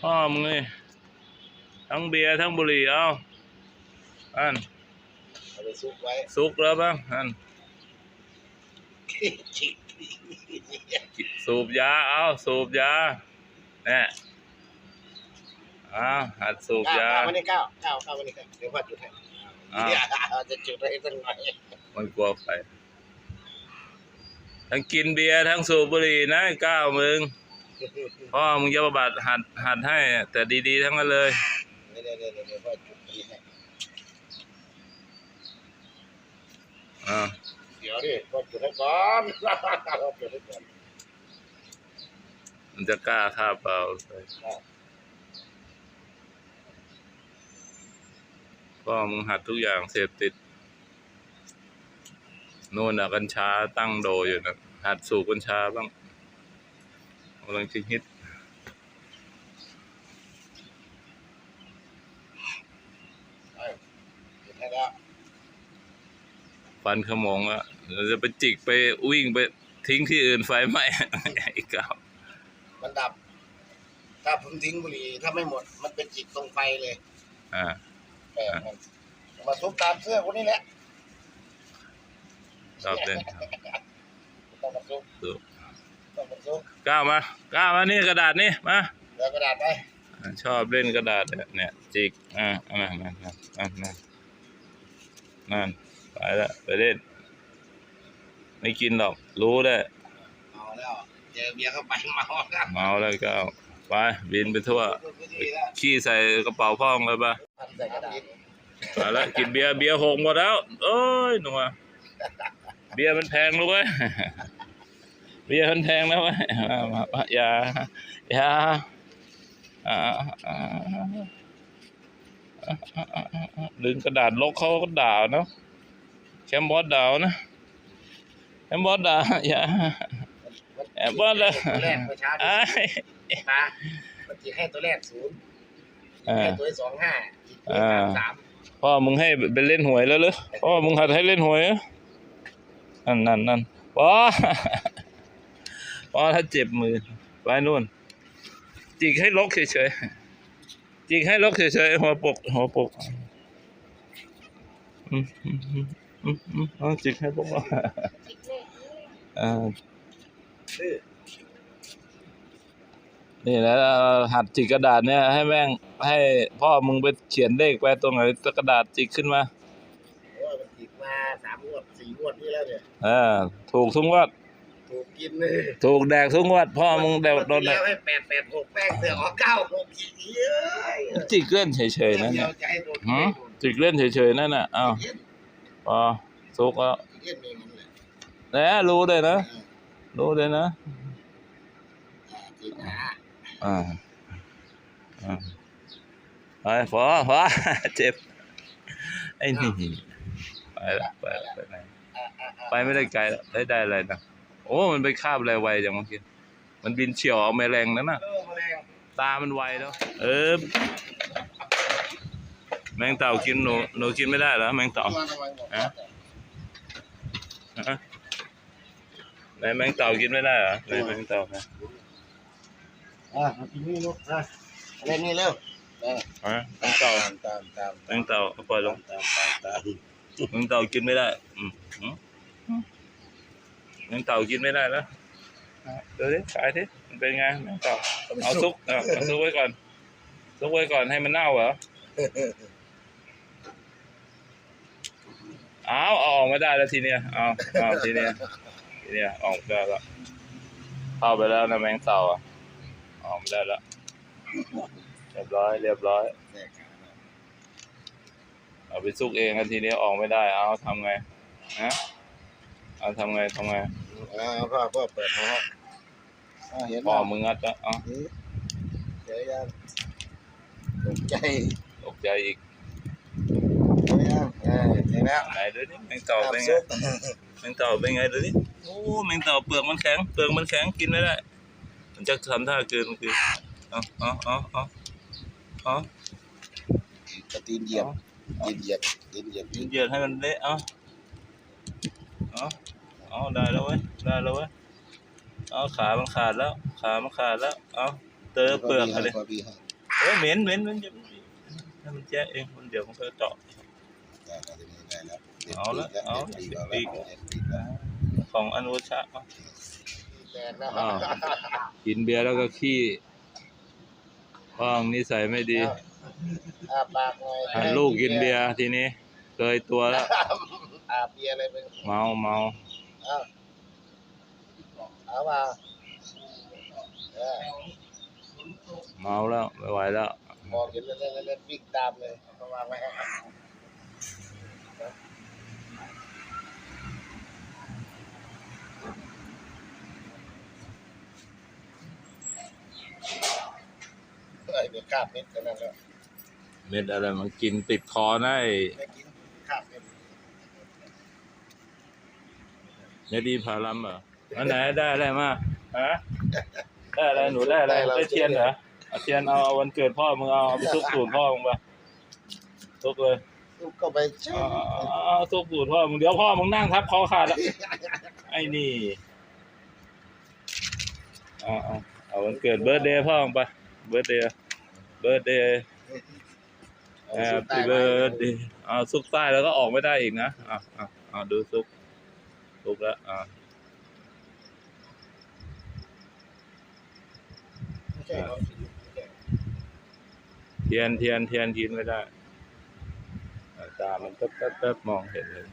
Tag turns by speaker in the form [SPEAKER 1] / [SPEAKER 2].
[SPEAKER 1] พ่อมึงนี่ทั้งเบียร์ทั้งบุหรี่เอาอัน
[SPEAKER 2] เอาไปซุกไว้
[SPEAKER 1] สุกแล้วบ้างอัน
[SPEAKER 2] จิก
[SPEAKER 1] สูบยาเอาสูบยาเนี่ยเอาหัดสูบ
[SPEAKER 2] ก้าวยาก้าวมานี่ก้าวก้าวก้าวมานี่ก้าวเดี๋ยวพ่อจุดให้
[SPEAKER 1] อ้าว
[SPEAKER 2] เดี๋ยวจะจุดให้สักหน่อย
[SPEAKER 1] มันกลัวไฟทั้งกินเบียร์ทั้งสูบบุหรี่นะไอ้ก้าวมึง พ่อมึงจะประบาดหัดหัดให้ แต่ดีๆทั้งนั้นเลย
[SPEAKER 2] เดี๋ยวเดี๋ยวเดี๋ยวเดี๋ยวพ่อจุดนี้ให้
[SPEAKER 1] อ่า
[SPEAKER 2] เดี๋ยวดิพ่อจุดให้ก่อนพ่อจุดให้ก่อน
[SPEAKER 1] มันจะกล้าฆ่าเปล่าพ่อมึงหัดทุกอย่างเสพติดนู่นน่ะกัญชาตั้งโดอยู่นะหัดสูบกัญชาบ้าง กำลังจะฮิต
[SPEAKER 2] ไปจุดให้แล้ว
[SPEAKER 1] ฟันขโมงอะเราจะไปจิกไปวิ่งไปทิ้งที่อื่นไฟไหม้ไอ้ก้าว
[SPEAKER 2] มันดับ ถ้าผมทิ้งบุหรี่ถ้าไม่หมด มันเป็นจิตตรงไฟเลย
[SPEAKER 1] อ่า
[SPEAKER 2] แปลกมันมาซุกตามเสื้อคนนี้แหละ
[SPEAKER 1] ชอบเล่น
[SPEAKER 2] ต้องมาซุก
[SPEAKER 1] สูบ
[SPEAKER 2] ต้องมาซุก
[SPEAKER 1] ก้าวมาก้าวมานี่กระดาษนี่มา
[SPEAKER 2] แล้วกระดาษไป
[SPEAKER 1] ชอบเล่นกระดาษเนี่ยเนี่ยจิกอ่าอ่านั่นนั่นนั่นนั่นนั่นไปละไปเล่นไม่กินหรอกรู้ได้
[SPEAKER 2] เมาแล้วเจอเบียร์เข้าไปเมาแล้ว
[SPEAKER 1] เมาแล้วก้าวไปบินไปทั่ว ขี้ใส่กระเป๋าพ่อมึงเลยปะ
[SPEAKER 2] พันใส่กระดาษ
[SPEAKER 1] ไปแล้วกินเบียร์เบียร์หกหมดแล้ว เอ้ยหนูอะเบียร์มันแพงลูกเว้ย เบียร์มันแพงแล้วเว้ยมามามาอย่าอย่าอ่าอ่าดึงกระดาษลกเขาก็ด่าเนาะแคมบอสด่านะแคมบอสด่าอย่าแอบว่าเลย
[SPEAKER 2] ตัวแรกเมื่อเช้า
[SPEAKER 1] ไอ้
[SPEAKER 2] ตาเมื่อกี้ให้ตัวแรกศูนย์ให้ตัวที่สองห้าอีกตัวที่สามสาม
[SPEAKER 1] พ่อมึงให้ไปเล่นหวยแล้วเหรอพ่อมึงหัดให้เล่นหวยเหรอนั่นนั่นนั่ นพ่อพ่อถ้าเจ็บมือไปนู่น จิกให้ลกเฉยๆจิกให้ลกเฉยๆหัวปก หัวปกอืมอืมอืมอืมอืมเอาจิกให้ลกอ่านี่แหละหัดจิกกระดาษเนี่ยให้แม่งให้พ่อมึงไปเขียนเลขไปตรงไหนกระดาษจิกขึ้นมา
[SPEAKER 2] โอ้ยมันติดมาสามงวดสี่งวดนี่แล้วเนี่ย
[SPEAKER 1] เออถูกทุกงวด
[SPEAKER 2] ถูกกินเลย
[SPEAKER 1] ถูกแดกทุกงวดพ่อมึงแดกโดนแด
[SPEAKER 2] แล้
[SPEAKER 1] ก
[SPEAKER 2] วให้แปดแปดหกแป้งเสือออกเก้าหกอีกเย้ย
[SPEAKER 1] จิกเล่นเฉยๆนั่น
[SPEAKER 2] เดีย
[SPEAKER 1] น่ะ
[SPEAKER 2] วจะให้โดน
[SPEAKER 1] หืมจิกเล่นเฉยๆนั่นน่ะอ้าว
[SPEAKER 2] เย็น
[SPEAKER 1] พอสุกแล้ว
[SPEAKER 2] เย็นมีมันเลย
[SPEAKER 1] แหนรู้เลยนะ รู้เลยนะ
[SPEAKER 2] จริงนะ
[SPEAKER 1] อ่าอ่าไปพอพอ เจ็บ ไอ้นี่ ไปละไปละไปไหนไปไม่ได้ไกลละได้ได้อะไรนะ โอ้ มันไปคาบอะไรไวจังเมื่อกี้มันบินเฉียวเอาแมลงนั่นน่ะ
[SPEAKER 2] เออแมลง
[SPEAKER 1] ตามันไวแล้ว เออ แมงเต่ากินหนูหนูกินไม่ได้เหรอแมงเต่า
[SPEAKER 2] มาทำไมหมด
[SPEAKER 1] ฮะฮะไหนแมงเต่ากินไม่ได้เหรอไหนแมงเต่าฮะ
[SPEAKER 2] อะมากินนี่ลูกอะเล่นนี่เร็วเออ
[SPEAKER 1] ฮะแมงเต่า
[SPEAKER 2] ตามตามตาม
[SPEAKER 1] แมงเต่าเอาปล่อยลง
[SPEAKER 2] ตามตามตาม
[SPEAKER 1] แมงเต่ากินไม่ได้อืมอืม อืมแมงเต่ากินไม่ได้แล้วอะเดี๋ยวดิขายดิมันเป็นไงแมงเต่าเอาซุกอะเอาซุกไว้ก่อนซุกไว้ก่อนให้มันเน่าเหรอเอาเอาออกไม่ได้แล้วทีเนี้ยเอาเอาทีเนี้ยทีเนี้ยออกไม่ได้แล้วเข้าไปแล้วนะแมงเต่าอะออกไม่ได้แล้วเรียบร้อย เรียบร้อยเอาไปซุกเองกันทีนี้ออกไม่ได้ เอาทำไงฮะ เอาทำไงทำไง
[SPEAKER 2] อ่าพ่อพ่อเปิดห้องอ่าเห็น
[SPEAKER 1] พ่อ
[SPEAKER 2] ป่ะ
[SPEAKER 1] มึงงัดแล้วเอา
[SPEAKER 2] เจอยังตกใจ
[SPEAKER 1] ตกใจอีก
[SPEAKER 2] เจอยังเออเจอแล้ว
[SPEAKER 1] ไหนดูนี่แมงเต่าเป็นไงแมงเต่าเป็นไงดูนี่โอ้แมงเต่าเปลือกมันแข็งเปลือกมันแข็งกินไม่ได้มันจะทำท่าเกินมันคือเอาเอาเอาเอาเอา
[SPEAKER 2] กระตีนเหยียบตีนเหยียบตีนเหยียบ
[SPEAKER 1] ยืนเหยียดให้มันเละเอา เอาเอาได้แล้วเว้ยได้แล้วเว้ยเอาขา มันขาดแล้ว ขามันขาดแล้ว เอาเตอเปลือกอะไร
[SPEAKER 2] พอดีฮะ
[SPEAKER 1] เอ้ยเหม็นเหม็นเหม็นจะให้มันแจ้งเองมันเดี๋ยวมันก็เจาะ
[SPEAKER 3] ได้แล้วทีนี้ได้แล้ว
[SPEAKER 1] เอาละเอาละ
[SPEAKER 3] เด็ดปีกแล้ว
[SPEAKER 1] เด็ดปีก
[SPEAKER 3] เด็ดปีกแล้ว
[SPEAKER 1] ของอนุชาเอา
[SPEAKER 2] แตกแล้ว
[SPEAKER 1] อ้าวกินเบียร์แล้วก็ขี้ว่างนิสัยไม่ดี
[SPEAKER 2] อาปากหน่อย
[SPEAKER 1] อะลูกกินเบียร์ทีนี้เคยตัวแล้ว
[SPEAKER 2] อาเบียร์อะไรเป็น
[SPEAKER 1] เมาเมา
[SPEAKER 2] เอาเอามาเออ
[SPEAKER 1] เมาแล้วไม่ไหวแล้ว
[SPEAKER 2] มองเห็นเล่นเล่นเล่นวิ่งตามเลยเอาวางไว้ให้เอ้ยเดี๋ยวคาบเม็ดกันนั่นแล้ว
[SPEAKER 1] เม็ดอะไรมันกินติดคอนะไอ้
[SPEAKER 2] ไม่กินคาบเม็ด
[SPEAKER 1] เม็ดดีพารัมเหรออันไหนได้อะไรมาฮะได้อะไรหนูได้อะไรได้เทียนเหรอเอาเทียนเอาเอาวันเกิดพ่อมึงเอาเอาไปซุกตูดพ่อมึงไปซุกเลย
[SPEAKER 2] ลูกก็ไปเชื่อ
[SPEAKER 1] เอาเอาเอาซุกตูดพ่อมึงเดี๋ยวพ่อมึงนั่งทับคอขาดแล้วไอ้นี่เอาเอาเอาวันเกิดเบิร์ดเดย์พ่อมึงไปเบิร์ดเดย์เบิร์ดเดย์ Happy birthday เอาซุกใต้แล้วก็ออกไม่ได้อีกนะอะอะเอาดูซุก ซุกแล้วอ่าเทียนเทียนเทียนกินไม่ได้ตามันตึ๊บแป๊บแป๊บมองเห็นเลย